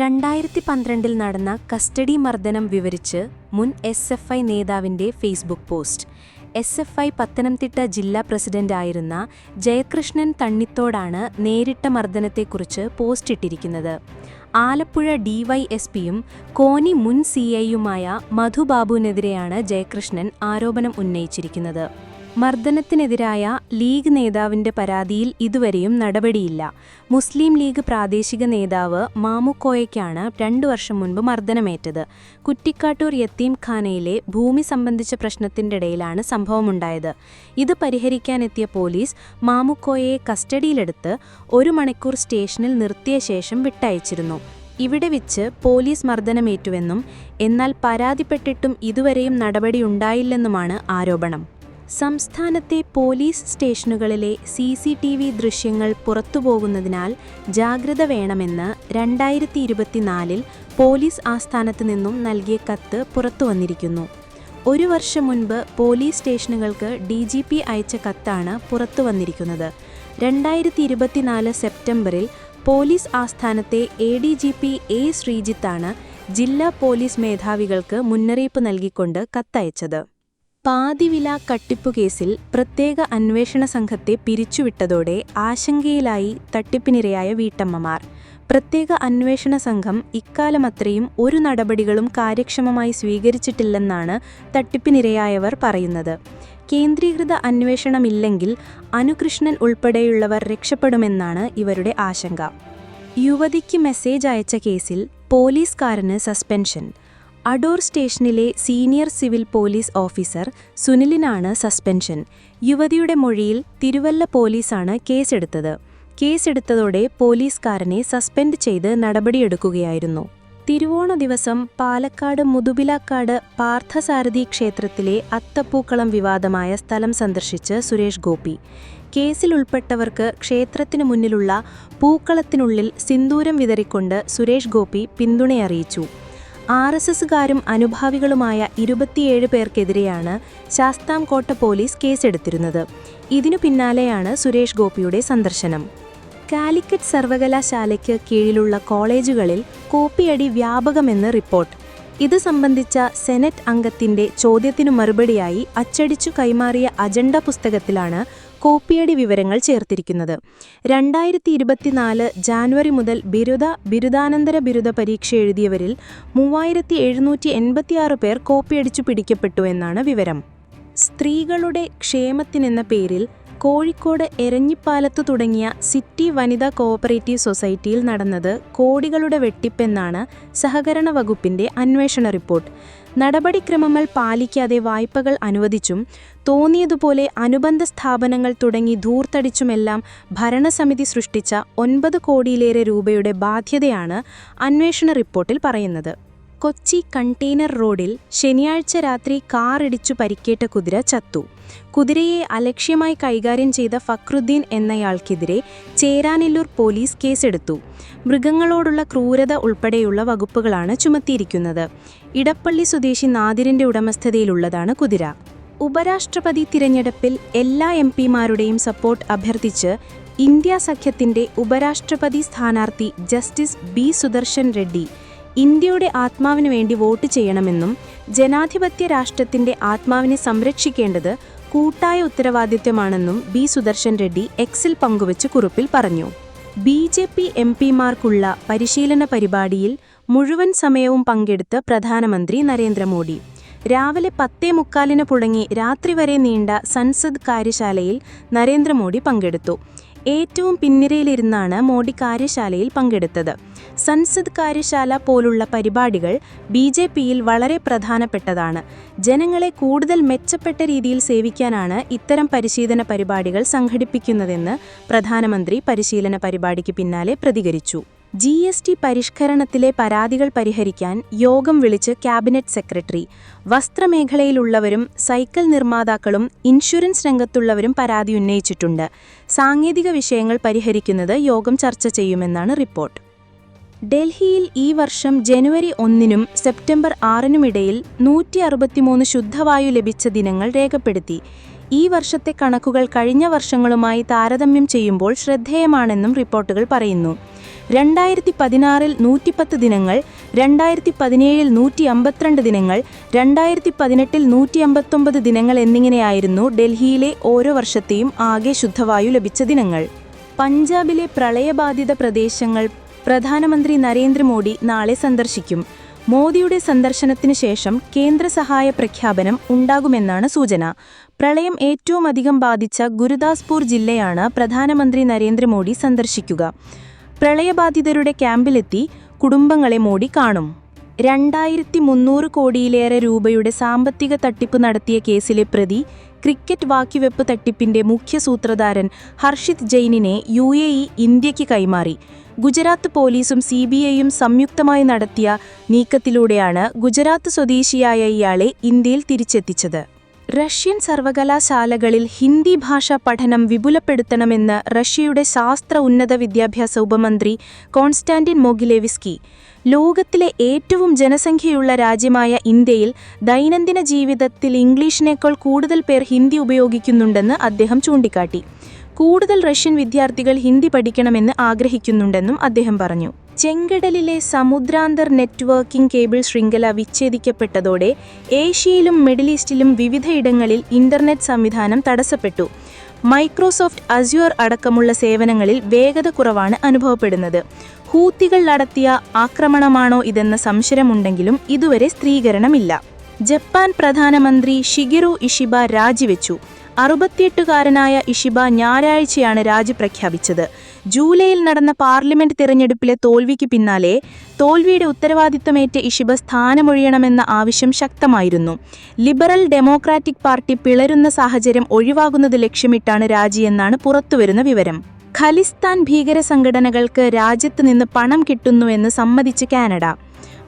രണ്ടായിരത്തി പന്ത്രണ്ടിൽ നടന്ന കസ്റ്റഡി മർദ്ദനം വിവരിച്ച് മുൻ എസ് എഫ് ഐ നേതാവിന്റെ Facebook post. S F I Pathanamthitta ജില്ലാ പ്രസിഡന്റായിരുന്ന ജയകൃഷ്ണൻ തണ്ണിത്തോടാണ് നേരിട്ട മർദ്ദനത്തെക്കുറിച്ച് പോസ്റ്റിട്ടിരിക്കുന്നത് ആലപ്പുഴ ഡിവൈഎസ്പിയും കോനി മുൻ സിഐയുമായ മധുബാബുവിനെതിരെയാണ് ജയകൃഷ്ണൻ ആരോപണം ഉന്നയിച്ചിരിക്കുന്നത്. മർദ്ദനത്തിനെതിരായ ലീഗ് നേതാവിന്റെ പരാതിയിൽ ഇതുവരെയും നടപടിയില്ല. മുസ്ലിം ലീഗ് പ്രാദേശിക നേതാവ് മാമുക്കോയയ്ക്കാണ് രണ്ടു വർഷം മുൻപ് മർദ്ദനമേറ്റത്. കുറ്റിക്കാട്ടൂർ യത്തീംഖാനയിലെ ഭൂമി സംബന്ധിച്ച പ്രശ്നത്തിന്റെ ഇടയിലാണ് സംഭവമുണ്ടായത്. ഇത് പരിഹരിക്കാനെത്തിയ പോലീസ് മാമുക്കോയയെ കസ്റ്റഡിയിലെടുത്ത് ഒരു മണിക്കൂർ സ്റ്റേഷനിൽ നിർത്തിയ ശേഷം വിട്ടയച്ചിരുന്നു. ഇവിടെ വെച്ച് പോലീസ് മർദ്ദനമേറ്റുവെന്നും എന്നാൽ പരാതിപ്പെട്ടിട്ടും ഇതുവരെയും നടപടിയുണ്ടായില്ലെന്നുമാണ് ആരോപണം. സംസ്ഥാനത്തെ പോലീസ് സ്റ്റേഷനുകളിലെ സി സി ടി വി ദൃശ്യങ്ങൾ പുറത്തുപോകുന്നതിനാൽ ജാഗ്രത വേണമെന്ന് രണ്ടായിരത്തി ഇരുപത്തിനാലിൽ പോലീസ് ആസ്ഥാനത്ത് നിന്നും നൽകിയ കത്ത് പുറത്തുവന്നിരിക്കുന്നു ഒരു വർഷം മുൻപ് പോലീസ് സ്റ്റേഷനുകൾക്ക് ഡി ജി പി അയച്ച കത്താണ് പുറത്തുവന്നിരിക്കുന്നത് രണ്ടായിരത്തി ഇരുപത്തിനാല് സെപ്റ്റംബറിൽ police ആസ്ഥാനത്തെ A D G P A ശ്രീജിത്താണ് ജില്ലാ പോലീസ് മേധാവികൾക്ക് മുന്നറിയിപ്പ് നൽകിക്കൊണ്ട് കത്തയച്ചത്. പാതിവില കട്ടിപ്പുകേസിൽ പ്രത്യേക അന്വേഷണ സംഘത്തെ പിരിച്ചുവിട്ടതോടെ ആശങ്കയിലായി തട്ടിപ്പിനിരയായ വീട്ടമ്മമാർ. പ്രത്യേക അന്വേഷണ സംഘം ഇക്കാലമത്രയും ഒരു നടപടികളും കാര്യക്ഷമമായി സ്വീകരിച്ചിട്ടില്ലെന്നാണ് തട്ടിപ്പിനിരയായവർ പറയുന്നത്. കേന്ദ്രീകൃത അന്വേഷണമില്ലെങ്കിൽ അനുകൃഷ്ണൻ ഉൾപ്പെടെയുള്ളവർ രക്ഷപ്പെടുമെന്നാണ് ഇവരുടെ ആശങ്ക. യുവതിക്ക് മെസ്സേജ് അയച്ച കേസിൽ പോലീസുകാരന് സസ്പെൻഷൻ. അഡോർ സ്റ്റേഷനിലെ സീനിയർ സിവിൽ പോലീസ് ഓഫീസർ സുനിലിനാണ് സസ്പെൻഷൻ. യുവതിയുടെ മൊഴിയിൽ തിരുവല്ല പോലീസാണ് കേസെടുത്തത്. കേസെടുത്തതോടെ പോലീസുകാരനെ സസ്പെൻഡ് ചെയ്ത് നടപടിയെടുക്കുകയായിരുന്നു. തിരുവോണ ദിവസം പാലക്കാട് മുതുപിലാക്കാട് പാർത്ഥസാരഥി ക്ഷേത്രത്തിലെ അത്തപ്പൂക്കളം വിവാദമായ സ്ഥലം സന്ദർശിച്ച് സുരേഷ് ഗോപി. കേസിൽ ഉൾപ്പെട്ടവർക്ക് ക്ഷേത്രത്തിനു മുന്നിലുള്ള പൂക്കളത്തിനുള്ളിൽ സിന്ദൂരം വിതറിക്കൊണ്ട് സുരേഷ് ഗോപി പിന്തുണയറിയിച്ചു. ആർ എസ് എസുകാരും അനുഭാവികളുമായ ഇരുപത്തിയേഴ് പേർക്കെതിരെയാണ് ശാസ്താംകോട്ട പോലീസ് കേസെടുത്തിരുന്നത്. ഇതിനു പിന്നാലെയാണ് സുരേഷ് ഗോപിയുടെ സന്ദർശനം. കാലിക്കറ്റ് സർവകലാശാലയ്ക്ക് കീഴിലുള്ള കോളേജുകളിൽ കോപ്പിയടി വ്യാപകമെന്ന് റിപ്പോർട്ട്. ഇത് സംബന്ധിച്ച സെനറ്റ് അംഗത്തിന്റെ ചോദ്യത്തിനു മറുപടിയായി അച്ചടിച്ചു കൈമാറിയ അജണ്ട പുസ്തകത്തിലാണ് കോപ്പിയടി വിവരങ്ങൾ ചേർത്തിരിക്കുന്നത്. രണ്ടായിരത്തി ഇരുപത്തിനാല് ജാനുവരി മുതൽ ബിരുദ ബിരുദാനന്തര ബിരുദ പരീക്ഷ എഴുതിയവരിൽ മൂവായിരത്തി എഴുന്നൂറ്റി എൺപത്തിയാറ് പേർ കോപ്പിയടിച്ചു പിടിക്കപ്പെട്ടു എന്നാണ് വിവരം. സ്ത്രീകളുടെ ക്ഷേമത്തിനെന്ന പേരിൽ കോഴിക്കോട് എരഞ്ഞിപ്പാലത്ത് തുടങ്ങിയ സിറ്റി വനിതാ കോഓപ്പറേറ്റീവ് സൊസൈറ്റിയിൽ നടന്നത് കോടികളുടെ വെട്ടിപ്പെന്നാണ് സഹകരണ വകുപ്പിന്റെ അന്വേഷണ റിപ്പോർട്ട്. നടപടിക്രമങ്ങൾ പാലിക്കാതെ വായ്പകൾ അനുവദിച്ചും തോന്നിയതുപോലെ അനുബന്ധ സ്ഥാപനങ്ങൾ തുടങ്ങി ധൂർത്തടിച്ചുമെല്ലാം ഭരണസമിതി സൃഷ്ടിച്ച ഒൻപത് കോടിയിലേറെ രൂപയുടെ ബാധ്യതയാണ് അന്വേഷണ റിപ്പോർട്ടിൽ പറയുന്നത്. കൊച്ചി കണ്ടെയ്നർ റോഡിൽ ശനിയാഴ്ച രാത്രി കാറിടിച്ചു പരിക്കേറ്റ കുതിര ചത്തു. കുതിരയെ അലക്ഷ്യമായി കൈകാര്യം ചെയ്ത ഫക്രുദ്ദീൻ എന്നയാൾക്കെതിരെ ചേരാനെല്ലൂർ പോലീസ് കേസെടുത്തു. മൃഗങ്ങളോടുള്ള ക്രൂരത ഉൾപ്പെടെയുള്ള വകുപ്പുകളാണ് ചുമത്തിയിരിക്കുന്നത്. ഇടപ്പള്ളി സ്വദേശി നാദിരിന്റെ ഉടമസ്ഥതയിലുള്ളതാണ് കുതിര. ഉപരാഷ്ട്രപതി തിരഞ്ഞെടുപ്പിൽ എല്ലാ എം പിമാരുടെയും സപ്പോർട്ട് അഭ്യർത്ഥിച്ച് ഇന്ത്യ സഖ്യത്തിന്റെ ഉപരാഷ്ട്രപതി സ്ഥാനാർത്ഥി ജസ്റ്റിസ് ബി സുദർശൻ റെഡ്ഡി ഇന്ത്യയുടെ ആത്മാവിനു വേണ്ടി വോട്ട് ചെയ്യണമെന്നും ജനാധിപത്യ രാഷ്ട്രത്തിന്റെ ആത്മാവിനെ സംരക്ഷിക്കേണ്ടത് കൂട്ടായ ഉത്തരവാദിത്വമാണെന്നും ബി സുദർശൻ റെഡ്ഡി എക്സിൽ പങ്കുവച്ച് കുറിപ്പിൽ പറഞ്ഞു. ബി ജെ പി എം പിമാർക്കുള്ള പരിശീലന പരിപാടിയിൽ മുഴുവൻ സമയവും പങ്കെടുത്ത് പ്രധാനമന്ത്രി നരേന്ദ്രമോദി. രാവിലെ പത്തേ മുക്കാലിന് പുടങ്ങി രാത്രി വരെ നീണ്ട സൻസദ് കാര്യശാലയിൽ നരേന്ദ്രമോദി പങ്കെടുത്തു. ഏറ്റവും പിന്നിരയിലിരുന്നാണ് മോഡി കാര്യശാലയിൽ പങ്കെടുത്തത്. സൻസദ് കാര്യശാല പോലുള്ള പരിപാടികൾ ബി ജെ പിയിൽ വളരെ പ്രധാനപ്പെട്ടതാണ്. ജനങ്ങളെ കൂടുതൽ മെച്ചപ്പെട്ട രീതിയിൽ സേവിക്കാനാണ് ഇത്തരം പരിശീലന പരിപാടികൾ സംഘടിപ്പിക്കുന്നതെന്ന് പ്രധാനമന്ത്രി പരിശീലന പരിപാടിക്ക് പിന്നാലെ പ്രതികരിച്ചു. ജി എസ് ടി പരിഷ്കരണത്തിലെ പരാതികൾ പരിഹരിക്കാൻ യോഗം വിളിച്ച് ക്യാബിനറ്റ് സെക്രട്ടറി. വസ്ത്രമേഖലയിലുള്ളവരും സൈക്കിൾ നിർമ്മാതാക്കളും ഇൻഷുറൻസ് രംഗത്തുള്ളവരും പരാതി ഉന്നയിച്ചിട്ടുണ്ട്. സാങ്കേതിക വിഷയങ്ങൾ പരിഹരിക്കുന്നത് യോഗം ചർച്ച ചെയ്യുമെന്നാണ് റിപ്പോർട്ട്. ഡൽഹിയിൽ ഈ വർഷം ജനുവരി ഒന്നിനും സെപ്റ്റംബർ ആറിനുമിടയിൽ നൂറ്റി അറുപത്തിമൂന്ന് ശുദ്ധവായു ലഭിച്ച ദിനങ്ങൾ രേഖപ്പെടുത്തി. ഈ വർഷത്തെ കണക്കുകൾ കഴിഞ്ഞ വർഷങ്ങളുമായി താരതമ്യം ചെയ്യുമ്പോൾ ശ്രദ്ധേയമാണെന്നും റിപ്പോർട്ടുകൾ പറയുന്നു. രണ്ടായിരത്തി പതിനാറിൽ നൂറ്റിപ്പത്ത് ദിനങ്ങൾ രണ്ടായിരത്തി പതിനേഴിൽ നൂറ്റി അമ്പത്തിരണ്ട് ദിനങ്ങൾ രണ്ടായിരത്തി പതിനെട്ടിൽ നൂറ്റി അമ്പത്തൊമ്പത് ദിനങ്ങൾ എന്നിങ്ങനെയായിരുന്നു ഡൽഹിയിലെ ഓരോ വർഷത്തെയും ആകെ ശുദ്ധവായു ലഭിച്ച ദിനങ്ങൾ. പഞ്ചാബിലെ പ്രളയബാധിത പ്രദേശങ്ങൾ പ്രധാനമന്ത്രി നരേന്ദ്രമോദി നാളെ സന്ദർശിക്കും. മോദിയുടെ സന്ദർശനത്തിന് ശേഷം കേന്ദ്ര സഹായ പ്രഖ്യാപനം ഉണ്ടാകുമെന്നാണ് സൂചന. പ്രളയം ഏറ്റവും അധികം ബാധിച്ച ഗുരുദാസ്പൂർ ജില്ലയാണ് പ്രധാനമന്ത്രി നരേന്ദ്രമോദി സന്ദർശിക്കുക. പ്രളയബാധിതരുടെ ക്യാമ്പിലെത്തി കുടുംബങ്ങളെ മോടി കാണും. രണ്ടായിരത്തി മുന്നൂറ് കോടിയിലേറെ രൂപയുടെ സാമ്പത്തിക തട്ടിപ്പ് നടത്തിയ കേസിലെ പ്രതി ക്രിക്കറ്റ് വാക്കിവെപ്പ് തട്ടിപ്പിന്റെ മുഖ്യ സൂത്രധാരൻ ഹർഷിത് ജെയിനിനെ യു എ ഇ ഇന്ത്യയ്ക്ക് കൈമാറി. ഗുജറാത്ത് പോലീസും സി ബി ഐയും സംയുക്തമായി നടത്തിയ നീക്കത്തിലൂടെയാണ് ഗുജറാത്ത് സ്വദേശിയായ ഇയാളെ ഇന്ത്യയിൽ തിരിച്ചെത്തിച്ചത്. റഷ്യൻ സർവകലാശാലകളിൽ ഹിന്ദി ഭാഷാ പഠനം വിപുലപ്പെടുത്തണമെന്ന് റഷ്യയുടെ ശാസ്ത്ര ഉന്നത വിദ്യാഭ്യാസ ഉപമന്ത്രി കോൺസ്റ്റാന്റിൻ മോഗിലേവിസ്കി. ലോകത്തിലെ ഏറ്റവും ജനസംഖ്യയുള്ള രാജ്യമായ ഇന്ത്യയിൽ ദൈനംദിന ജീവിതത്തിൽ ഇംഗ്ലീഷിനേക്കാൾ കൂടുതൽ പേർ ഹിന്ദി ഉപയോഗിക്കുന്നുണ്ടെന്ന് അദ്ദേഹം ചൂണ്ടിക്കാട്ടി. കൂടുതൽ റഷ്യൻ വിദ്യാർത്ഥികൾ ഹിന്ദി പഠിക്കണമെന്ന് ആഗ്രഹിക്കുന്നുണ്ടെന്നും അദ്ദേഹം പറഞ്ഞു. ചെങ്കടലിലെ സമുദ്രാന്തർ നെറ്റ്വർക്കിംഗ് കേബിൾ ശൃംഖല വിച്ഛേദിക്കപ്പെട്ടതോടെ ഏഷ്യയിലും മിഡിൽ ഈസ്റ്റിലും വിവിധയിടങ്ങളിൽ ഇന്റർനെറ്റ് സംവിധാനം തടസ്സപ്പെട്ടു. മൈക്രോസോഫ്റ്റ് അസ്യൂർ അടക്കമുള്ള സേവനങ്ങളിൽ വേഗത കുറവാണ് അനുഭവപ്പെടുന്നത്. ഹൂത്തികൾ നടത്തിയ ആക്രമണമാണോ ഇതെന്ന സംശയമുണ്ടെങ്കിലും ഇതുവരെ സ്ഥിരീകരണമില്ല. ജപ്പാൻ പ്രധാനമന്ത്രി ഷിഗിറു ഇഷിബ രാജിവെച്ചു. അറുപത്തിയെട്ടുകാരനായ ഇഷിബ ഞായറാഴ്ചയാണ് രാജി പ്രഖ്യാപിച്ചത്. ജൂലൈയിൽ നടന്ന പാർലമെന്റ് തിരഞ്ഞെടുപ്പിലെ തോൽവിക്ക് പിന്നാലെ തോൽവിയുടെ ഉത്തരവാദിത്തമേറ്റ ഇഷിബ സ്ഥാനമൊഴിയണമെന്ന ആവശ്യം ശക്തമായിരുന്നു. ലിബറൽ ഡെമോക്രാറ്റിക് പാർട്ടി പിളരുന്ന സാഹചര്യം ഒഴിവാകുന്നത് ലക്ഷ്യമിട്ടാണ് രാജിയെന്നാണ് പുറത്തുവരുന്ന വിവരം. ഖലിസ്ഥാൻ ഭീകര സംഘടനകൾക്ക് രാജ്യത്ത് നിന്ന് പണം കിട്ടുന്നുവെന്ന് സമ്മതിച്ച് കാനഡ.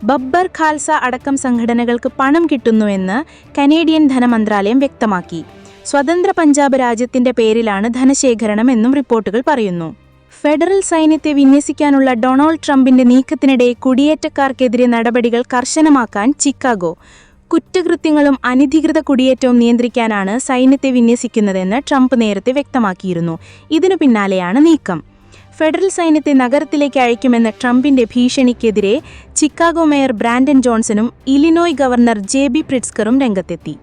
ബബ്ബർ ഖാൽസ അടക്കം സംഘടനകൾക്ക് പണം കിട്ടുന്നുവെന്ന് കനേഡിയൻ ധനമന്ത്രാലയം വ്യക്തമാക്കി. സ്വതന്ത്ര പഞ്ചാബ് രാജ്യത്തിന്റെ പേരിലാണ് ധനശേഖരണം എന്നും റിപ്പോർട്ടുകൾ പറയുന്നു. ഫെഡറൽ സൈന്യത്തെ വിന്യസിക്കാനുള്ള ഡൊണാൾഡ് ട്രംപിന്റെ നീക്കത്തിനിടെ കുടിയേറ്റക്കാർക്കെതിരെ നടപടികൾ കർശനമാക്കാൻ ചിക്കാഗോ. കുറ്റകൃത്യങ്ങളും അനധികൃത കുടിയേറ്റവും നിയന്ത്രിക്കാനാണ് സൈന്യത്തെ വിന്യസിക്കുന്നതെന്ന് ട്രംപ് നേരത്തെ വ്യക്തമാക്കിയിരുന്നു. ഇതിനു പിന്നാലെയാണ് നീക്കം. ഫെഡറൽ സൈന്യത്തെ നഗരത്തിലേക്ക് അയക്കുമെന്ന ട്രംപിന്റെ ഭീഷണിക്കെതിരെ ചിക്കാഗോ മേയർ ബ്രാൻഡൻ ജോൺസണും ഇലിനോയ് ഗവർണർ ജെ ബി പ്രിറ്റ്സ്കറും രംഗത്തെത്തി.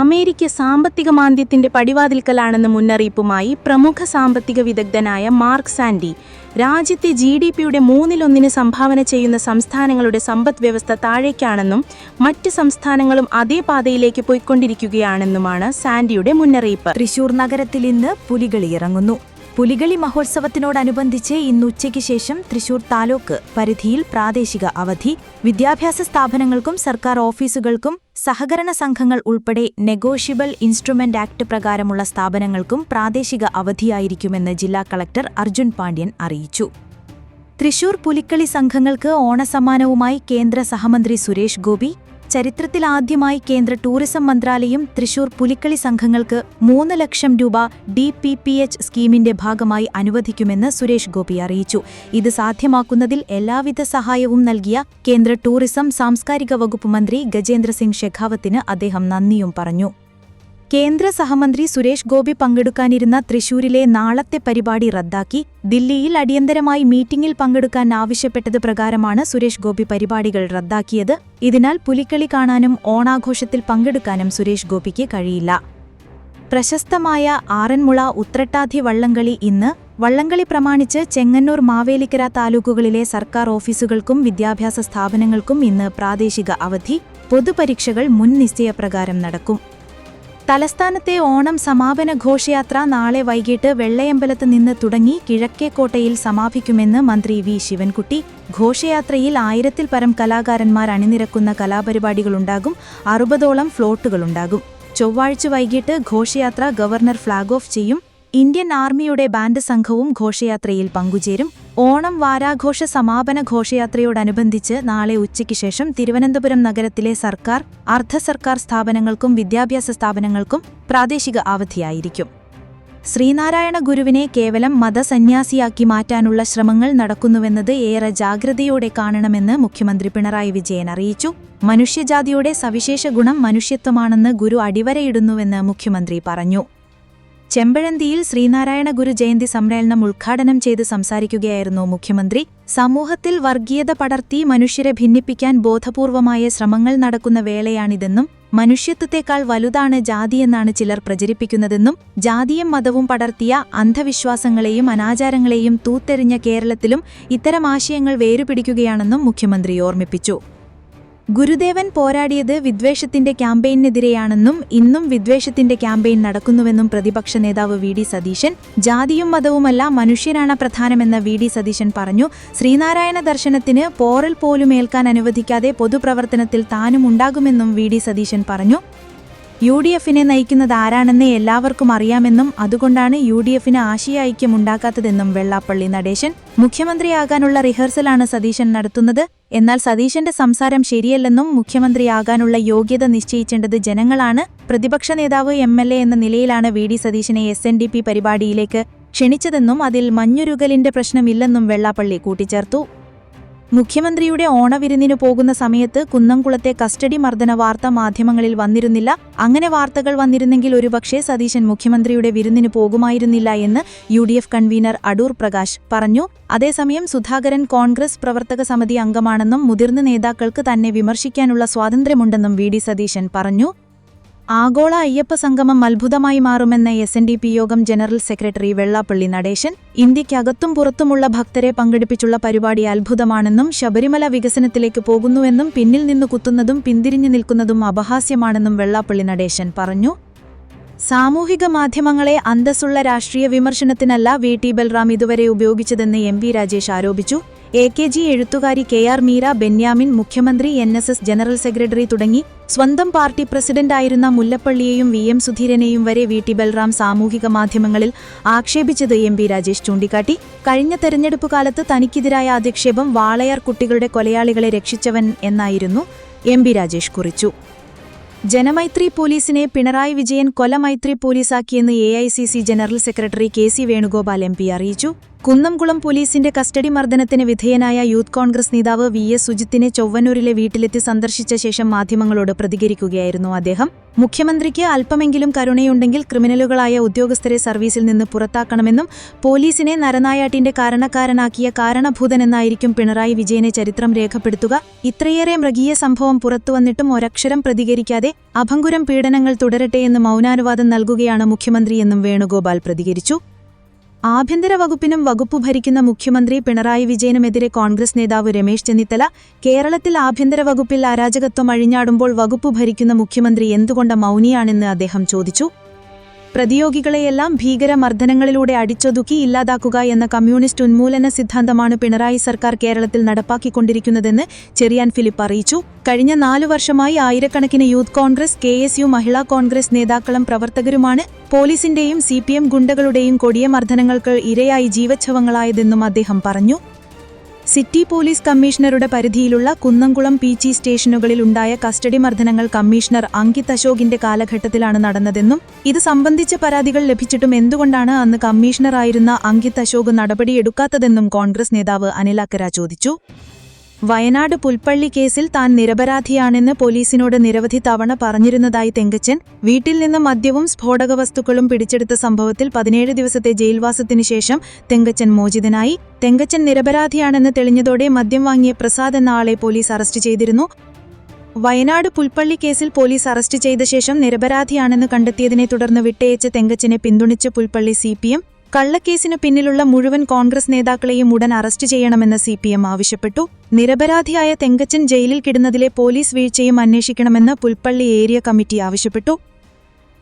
അമേരിക്ക സാമ്പത്തിക മാന്ദ്യത്തിന്റെ പടിവാതിൽക്കലാണെന്ന മുന്നറിയിപ്പുമായി പ്രമുഖ സാമ്പത്തിക വിദഗ്ധനായ മാർക്ക് സാൻഡി രാജ്യത്തെ ജി ഡി പിയുടെ മൂന്നിലൊന്നിന് സംഭാവന ചെയ്യുന്ന സംസ്ഥാനങ്ങളുടെ സമ്പദ് വ്യവസ്ഥ താഴേക്കാണെന്നും മറ്റ് സംസ്ഥാനങ്ങളും അതേ പാതയിലേക്ക് പോയിക്കൊണ്ടിരിക്കുകയാണെന്നുമാണ് സാൻഡിയുടെ മുന്നറിയിപ്പ്. തൃശൂർ നഗരത്തിൽ ഇന്ന് പുലികളി ഇറങ്ങുന്നു. പുലികളി മഹോത്സവത്തിനോടനുബന്ധിച്ച് ഇന്ന് ഉച്ചയ്ക്ക് ശേഷം തൃശൂർ താലൂക്ക് പരിധിയിൽ പ്രാദേശിക അവധി വിദ്യാഭ്യാസ സ്ഥാപനങ്ങൾക്കും സർക്കാർ ഓഫീസുകൾക്കും സഹകരണ സംഘങ്ങൾ ഉൾപ്പെടെ നെഗോഷ്യബിൾ ഇൻസ്ട്രുമെന്റ് ആക്ട് പ്രകാരമുള്ള സ്ഥാപനങ്ങൾക്കും പ്രാദേശിക അവധിയായിരിക്കുമെന്ന് ജില്ലാ കളക്ടർ അർജുൻ പാണ്ഡ്യൻ അറിയിച്ചു. തൃശൂർ പുലിക്കളി സംഘങ്ങൾക്ക് ഓണസമ്മാനവുമായി കേന്ദ്ര സഹമന്ത്രി സുരേഷ് ഗോപി ചരിത്രത്തിലാദ്യമായി കേന്ദ്ര ടൂറിസം മന്ത്രാലയം തൃശൂർ പുലിക്കളി സംഘങ്ങൾക്ക് മൂന്ന് ലക്ഷം രൂപ ഡി പി പി എച്ച് സ്കീമിന്റെ ഭാഗമായി അനുവദിക്കുമെന്ന് സുരേഷ് ഗോപി അറിയിച്ചു. ഇത് സാധ്യമാക്കുന്നതിൽ എല്ലാവിധ സഹായവും നൽകിയ കേന്ദ്ര ടൂറിസം സാംസ്കാരിക വകുപ്പ് മന്ത്രി ഗജേന്ദ്ര സിംഗ് ഷെഖാവത്തിന് അദ്ദേഹം നന്ദിയും പറഞ്ഞു. കേന്ദ്ര സഹമന്ത്രി സുരേഷ് ഗോപി പങ്കെടുക്കാനിരുന്ന തൃശൂരിലെ നാളത്തെ പരിപാടി റദ്ദാക്കി ദില്ലിയിൽ അടിയന്തരമായി മീറ്റിംഗിൽ പങ്കെടുക്കാൻ ആവശ്യപ്പെട്ടത് പ്രകാരമാണ് സുരേഷ് ഗോപി പരിപാടികൾ റദ്ദാക്കിയത്. ഇതിനാൽ പുലിക്കളി കാണാനും ഓണാഘോഷത്തിൽ പങ്കെടുക്കാനും സുരേഷ് ഗോപിക്ക് കഴിയില്ല. പ്രശസ്തമായ ആറന്മുള ഉത്രട്ടാധി വള്ളംകളി ഇന്ന് വള്ളംകളി പ്രമാണിച്ച് ചെങ്ങന്നൂർ മാവേലിക്കര താലൂക്കുകളിലെ സർക്കാർ ഓഫീസുകൾക്കും വിദ്യാഭ്യാസ സ്ഥാപനങ്ങൾക്കും ഇന്ന് പ്രാദേശിക അവധി. പൊതുപരീക്ഷകൾ മുൻനിശ്ചയപ്രകാരം നടക്കും. തലസ്ഥാനത്തെ ഓണം സമാപന ഘോഷയാത്ര നാളെ വൈകിട്ട് വെള്ളയമ്പലത്ത് നിന്ന് തുടങ്ങി കിഴക്കേക്കോട്ടയിൽ സമാപിക്കുമെന്ന് മന്ത്രി വി. ശിവൻകുട്ടി. ഘോഷയാത്രയിൽ ആയിരത്തിൽ പരം കലാകാരന്മാർ അണിനിരക്കുന്ന കലാപരിപാടികളുണ്ടാകും. അറുപതോളം ഫ്ലോട്ടുകളുണ്ടാകും. ചൊവ്വാഴ്ച വൈകിട്ട് ഘോഷയാത്ര ഗവർണർ ഫ്ളാഗ് ഓഫ് ചെയ്യും. ഇന്ത്യൻ ആർമിയുടെ ബാൻഡ് സംഘവും ഘോഷയാത്രയിൽ പങ്കുചേരും. ഓണം വാരാഘോഷ സമാപന ഘോഷയാത്രയോടനുബന്ധിച്ച് നാളെ ഉച്ചയ്ക്ക് ശേഷം തിരുവനന്തപുരം നഗരത്തിലെ സർക്കാർ അർദ്ധ സർക്കാർ സ്ഥാപനങ്ങൾക്കും വിദ്യാഭ്യാസ സ്ഥാപനങ്ങൾക്കും പ്രാദേശിക അവധിയായിരിക്കും. ശ്രീനാരായണ ഗുരുവിനെ കേവലം മതസന്യാസിയാക്കി മാറ്റാനുള്ള ശ്രമങ്ങൾ നടക്കുന്നുവെന്നത് ഏറെ ജാഗ്രതയോടെ കാണണമെന്ന് മുഖ്യമന്ത്രി പിണറായി വിജയൻ അറിയിച്ചു. മനുഷ്യജാതിയുടെ സവിശേഷ ഗുണം മനുഷ്യത്വമാണെന്ന് ഗുരു അടിവരയിടുന്നുവെന്ന് മുഖ്യമന്ത്രി പറഞ്ഞു. ചെമ്പഴന്തിയിൽ ശ്രീനാരായണ ഗുരു ജയന്തി സമ്മേളനം ഉദ്ഘാടനം ചെയ്ത് സംസാരിക്കുകയായിരുന്നു മുഖ്യമന്ത്രി. സമൂഹത്തിൽ വർഗീയത പടർത്തി മനുഷ്യരെ ഭിന്നിപ്പിക്കാൻ ബോധപൂർവമായ ശ്രമങ്ങൾ നടക്കുന്ന വേളയാണിതെന്നും മനുഷ്യത്വത്തെക്കാൾ വലുതാണ് ജാതിയെന്നാണ് ചിലർ പ്രചരിപ്പിക്കുന്നതെന്നും ജാതിയും മതവും പടർത്തിയ അന്ധവിശ്വാസങ്ങളെയും അനാചാരങ്ങളെയും തൂത്തെറിഞ്ഞ കേരളത്തിലും ഇത്തരം ആശയങ്ങൾ വേരുപിടിക്കുകയാണെന്നും മുഖ്യമന്ത്രി ഓർമ്മിപ്പിച്ചു. ഗുരുദേവൻ പോരാടിയത് വിദ്വേഷത്തിന്റെ ക്യാമ്പയിനെതിരെയാണെന്നും ഇന്നും വിദ്വേഷത്തിന്റെ ക്യാമ്പയിൻ നടക്കുന്നുവെന്നും പ്രതിപക്ഷ നേതാവ് വി ഡി സതീശൻ ജാതിയും മതവുമല്ല മനുഷ്യരാണ് പ്രധാനമെന്ന വി ഡി സതീശൻ പറഞ്ഞു. ശ്രീനാരായണ ദർശനത്തിന് പോറൽ പോലും ഏൽക്കാൻ അനുവദിക്കാതെ പൊതുപ്രവർത്തനത്തിൽ താനും ഉണ്ടാകുമെന്നും വി ഡി സതീശൻ പറഞ്ഞു. യു ഡി എഫിനെ നയിക്കുന്നത് ആരാണെന്ന് എല്ലാവർക്കും അറിയാമെന്നും അതുകൊണ്ടാണ് യു ഡി എഫിന് ആശയ ഐക്യമുണ്ടാക്കാത്തതെന്നും വെള്ളാപ്പള്ളി നടേശൻ. മുഖ്യമന്ത്രിയാകാനുള്ള റിഹേഴ്സലാണ് സതീശൻ നടത്തുന്നത്. എന്നാൽ സതീശന്റെ സംസാരം ശരിയല്ലെന്നും മുഖ്യമന്ത്രിയാകാനുള്ള യോഗ്യത നിശ്ചയിക്കേണ്ടത് ജനങ്ങളാണ്. പ്രതിപക്ഷ നേതാവ് എം എൽ എ എന്ന നിലയിലാണ് വി ഡി സതീശനെ എസ് എൻ ഡി പി പരിപാടിയിലേക്ക് ക്ഷണിച്ചതെന്നും അതിൽ മഞ്ഞുരുകലിന്റെ പ്രശ്നമില്ലെന്നും വെള്ളാപ്പള്ളി കൂട്ടിച്ചേർത്തു. മുഖ്യമന്ത്രിയുടെ ഓണവിരുന്നിനു പോകുന്ന സമയത്ത് കുന്നംകുളത്തെ കസ്റ്റഡി മർദ്ദന വാർത്ത മാധ്യമങ്ങളിൽ വന്നിരുന്നില്ല. അങ്ങനെ വാർത്തകൾ വന്നിരുന്നെങ്കിൽ ഒരുപക്ഷേ സതീശൻ മുഖ്യമന്ത്രിയുടെ വിരുന്നിനു പോകുമായിരുന്നില്ല എന്ന് യു കൺവീനർ അടൂർ പ്രകാശ് പറഞ്ഞു. അതേസമയം സുധാകരൻ കോൺഗ്രസ് പ്രവർത്തക സമിതി അംഗമാണെന്നും മുതിർന്ന നേതാക്കൾക്ക് തന്നെ വിമർശിക്കാനുള്ള സ്വാതന്ത്ര്യമുണ്ടെന്നും വി സതീശൻ പറഞ്ഞു. ആഗോള അയ്യപ്പ സംഗമം അത്ഭുതമായി മാറുമെന്ന എസ് എൻ ഡി പി യോഗം ജനറൽ സെക്രട്ടറി വെള്ളാപ്പള്ളി നടേശൻ. ഇന്ത്യക്കകത്തും പുറത്തുമുള്ള ഭക്തരെ പങ്കെടുപ്പിച്ചുള്ള പരിപാടി അത്ഭുതമാണെന്നും ശബരിമല വികസനത്തിലേക്ക് പോകുന്നുവെന്നും പിന്നിൽ നിന്ന് കുത്തുന്നതും പിന്തിരിഞ്ഞു നിൽക്കുന്നതും അപഹാസ്യമാണെന്നും വെള്ളാപ്പള്ളി നടേശൻ പറഞ്ഞു. സാമൂഹിക മാധ്യമങ്ങളെ അന്തസ്സുള്ള രാഷ്ട്രീയ വിമർശനത്തിനല്ല വി ടി ബൽറാം ഇതുവരെ ഉപയോഗിച്ചതെന്ന് എം വി രാജേഷ് ആരോപിച്ചു. എ കെ ജി എഴുത്തുകാരി കെ ആർ മീര ബെന്യാമിൻ മുഖ്യമന്ത്രി N S S general secretary തുടങ്ങി സ്വന്തം പാർട്ടി പ്രസിഡന്റായിരുന്ന മുല്ലപ്പള്ളിയെയും വി എം സുധീരനെയും വരെ വി ടി ബൽറാം സാമൂഹിക മാധ്യമങ്ങളിൽ ആക്ഷേപിച്ചത് എം പി രാജേഷ് ചൂണ്ടിക്കാട്ടി. കഴിഞ്ഞ തെരഞ്ഞെടുപ്പ് കാലത്ത് തനിക്കെതിരായ അധിക്ഷേപം വാളയാർ കുട്ടികളുടെ കൊലയാളികളെ രക്ഷിച്ചവൻ എന്നായിരുന്നു എം പി രാജേഷ് കുറിച്ചു. ജനമൈത്രി പോലീസിനെ പിണറായി വിജയൻ കൊലമൈത്രി പോലീസാക്കിയെന്ന് A I C C general secretary K C Venugopal M P അറിയിച്ചു. കുന്നംകുളം പോലീസിന്റെ കസ്റ്റഡി മർദ്ദനത്തിന് വിധേയനായ യൂത്ത് കോൺഗ്രസ് നേതാവ് വി എസ് സുജിത്തിനെ ചൊവ്വന്നൂരിലെ വീട്ടിലെത്തി സന്ദർശിച്ച ശേഷം മാധ്യമങ്ങളോട് പ്രതികരിക്കുകയായിരുന്നു അദ്ദേഹം. മുഖ്യമന്ത്രിക്ക് അല്പമെങ്കിലും കരുണയുണ്ടെങ്കിൽ ക്രിമിനലുകളായ ഉദ്യോഗസ്ഥരെ സർവീസിൽ നിന്ന് പുറത്താക്കണമെന്നും പോലീസിനെ നരനായാട്ടിന്റെ കാരണക്കാരനാക്കിയ കാരണഭൂതനെന്നായിരിക്കും പിണറായി വിജയനെ ചരിത്രം രേഖപ്പെടുത്തുക. ഇത്രയേറെ മൃഗീയ സംഭവം പുറത്തുവന്നിട്ടും ഒരക്ഷരം പ്രതികരിക്കാതെ അഭങ്കുരം പീഡനങ്ങൾ തുടരട്ടെയെന്ന് മൗനാനുവാദം നൽകുകയാണ് മുഖ്യമന്ത്രിയെന്നും വേണുഗോപാൽ പ്രതികരിച്ചു. ആഭ്യന്തര വകുപ്പിനും വകുപ്പ് ഭരിക്കുന്ന മുഖ്യമന്ത്രി പിണറായി വിജയനുമെതിരെ കോൺഗ്രസ് നേതാവ് രമേശ് ചെന്നിത്തല കേരളത്തിൽ ആഭ്യന്തര വകുപ്പിൽ അരാജകത്വം അഴിഞ്ഞാടുമ്പോൾ വകുപ്പ് ഭരിക്കുന്ന മുഖ്യമന്ത്രി എന്തുകൊണ്ട് മൗനിയാണെന്ന് അദ്ദേഹം ചോദിച്ചു. പ്രതിയോഗികളെയെല്ലാം ഭീകരമർദ്ദനങ്ങളിലൂടെ അടിച്ചൊതുക്കി ഇല്ലാതാക്കുക എന്ന കമ്മ്യൂണിസ്റ്റ് ഉന്മൂലന സിദ്ധാന്തമാണ് പിണറായി സർക്കാർ കേരളത്തിൽ നടപ്പാക്കിക്കൊണ്ടിരിക്കുന്നതെന്ന് ചെറിയാൻ ഫിലിപ്പ് അറിയിച്ചു. കഴിഞ്ഞ നാലു വർഷമായി ആയിരക്കണക്കിന് Youth Congress K S U Mahila Congress നേതാക്കളും പ്രവർത്തകരുമാണ് പോലീസിന്റെയും സി പി എം ഗുണ്ടകളുടെയും കൊടിയ മർദ്ദനങ്ങൾക്ക് ഇരയായി ജീവച്ഛവങ്ങളായതെന്നും അദ്ദേഹം പറഞ്ഞു. സിറ്റി പോലീസ് കമ്മീഷണറുടെ പരിധിയിലുള്ള കുന്നംകുളം പി ജി സ്റ്റേഷനുകളിൽ ഉണ്ടായ കസ്റ്റഡി മർദ്ദനങ്ങൾ കമ്മീഷണർ അങ്കിത് അശോകിന്റെ കാലഘട്ടത്തിലാണ് നടന്നതെന്നും ഇത് സംബന്ധിച്ച പരാതികൾ ലഭിച്ചിട്ടും എന്തുകൊണ്ടാണ് അന്ന് കമ്മീഷണറായിരുന്ന അങ്കിത് അശോക് നടപടിയെടുക്കാത്തതെന്നും കോൺഗ്രസ് നേതാവ് അനിൽ അക്കര ചോദിച്ചു. വയനാട് പുൽപ്പള്ളി കേസിൽ താൻ നിരപരാധിയാണെന്ന് പോലീസിനോട് നിരവധി തവണ പറഞ്ഞിരുന്നതായി തെങ്കച്ചൻ വീട്ടിൽ നിന്ന് മദ്യവും സ്ഫോടക വസ്തുക്കളും പിടിച്ചെടുത്ത സംഭവത്തിൽ പതിനേഴ് ദിവസത്തെ ജയിൽവാസത്തിനു ശേഷം തെങ്കച്ചൻ മോചിതനായി. തെങ്കച്ചൻ നിരപരാധിയാണെന്ന് തെളിഞ്ഞതോടെ മദ്യം വാങ്ങിയ പ്രസാദ് എന്ന ആളെ പോലീസ് അറസ്റ്റ് ചെയ്തിരുന്നു. വയനാട് പുൽപ്പള്ളി കേസിൽ പോലീസ് അറസ്റ്റ് ചെയ്ത ശേഷം നിരപരാധിയാണെന്ന് കണ്ടെത്തിയതിനെ തുടർന്ന് വിട്ടയച്ച തെങ്കച്ചനെ പിന്തുണച്ച് പുൽപ്പള്ളി സി കള്ളക്കേസിനു പിന്നിലുള്ള മുഴുവൻ കോൺഗ്രസ് നേതാക്കളെയും ഉടൻ അറസ്റ്റ് ചെയ്യണമെന്ന് സി പി എം ആവശ്യപ്പെട്ടു. നിരപരാധിയായ തെങ്കച്ചൻ ജയിലിൽ കിടന്നതിലെ പോലീസ് വീഴ്ചയും അന്വേഷിക്കണമെന്ന് പുൽപ്പള്ളി ഏരിയ കമ്മിറ്റി ആവശ്യപ്പെട്ടു.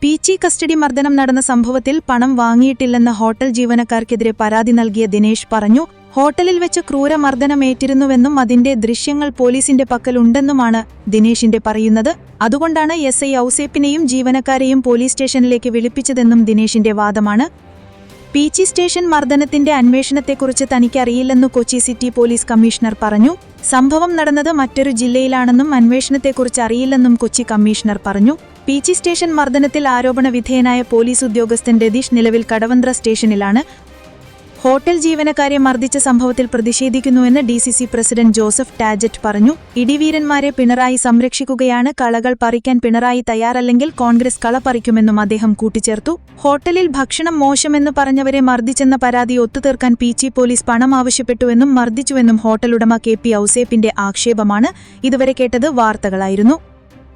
പീച്ചി കസ്റ്റഡി മർദ്ദനം നടന്ന സംഭവത്തിൽ പണം വാങ്ങിയിട്ടില്ലെന്ന് ഹോട്ടൽ ജീവനക്കാർക്കെതിരെ പരാതി നൽകിയ ദിനേശ് പറഞ്ഞു ഹോട്ടലിൽ വെച്ച് ക്രൂരമർദ്ദനമേറ്റിരുന്നുവെന്നും അതിന്റെ ദൃശ്യങ്ങൾ പോലീസിന്റെ പക്കലുണ്ടെന്നുമാണ് ദിനേശിന്റെ പറയുന്നത്. അതുകൊണ്ടാണ് എസ് ഐ ഔസേപ്പിനെയും ജീവനക്കാരെയും പോലീസ് സ്റ്റേഷനിലേക്ക് വിളിപ്പിച്ചതെന്നും ദിനേശിന്റെ വാദമാണ്. പീച്ചി സ്റ്റേഷൻ മർദ്ദനത്തിന്റെ അന്വേഷണത്തെക്കുറിച്ച് തനിക്കറിയില്ലെന്നു കൊച്ചി സിറ്റി പോലീസ് കമ്മീഷണർ പറഞ്ഞു. സംഭവം നടന്നത് മറ്റൊരു ജില്ലയിലാണെന്നും അന്വേഷണത്തെക്കുറിച്ച് അറിയില്ലെന്നും കൊച്ചി കമ്മീഷണർ പറഞ്ഞു. പീച്ചി സ്റ്റേഷൻ മർദ്ദനത്തിൽ ആരോപണ വിധേയനായ പോലീസ് ഉദ്യോഗസ്ഥൻ രതീഷ് നിലവിൽ കടവന്ത്ര സ്റ്റേഷനിലാണ്. ഹോട്ടൽ ജീവനക്കാരെ മർദ്ദിച്ച സംഭവത്തിൽ പ്രതിഷേധിക്കുന്നുവെന്ന് D C C president Joseph Tajet പറഞ്ഞു. ഇടിവീരന്മാരെ പിണറായി സംരക്ഷിക്കുകയാണ് കളകൾ പറിക്കാൻ പിണറായി തയ്യാറല്ലെങ്കിൽ കോൺഗ്രസ് കള പറിക്കുമെന്നും അദ്ദേഹം കൂട്ടിച്ചേർത്തു. ഹോട്ടലിൽ ഭക്ഷണം മോശമെന്ന് പറഞ്ഞവരെ മർദ്ദിച്ചെന്ന പരാതി ഒത്തുതീർക്കാൻ പി ചി പോലീസ് പണം ആവശ്യപ്പെട്ടുവെന്നും മർദ്ദിച്ചുവെന്നും ഹോട്ടലുടമ കെ പി ഔസേപ്പിന്റെ ആക്ഷേപമാണ്. ഇതുവരെ കേട്ടത് വാർത്തകളായിരുന്നു.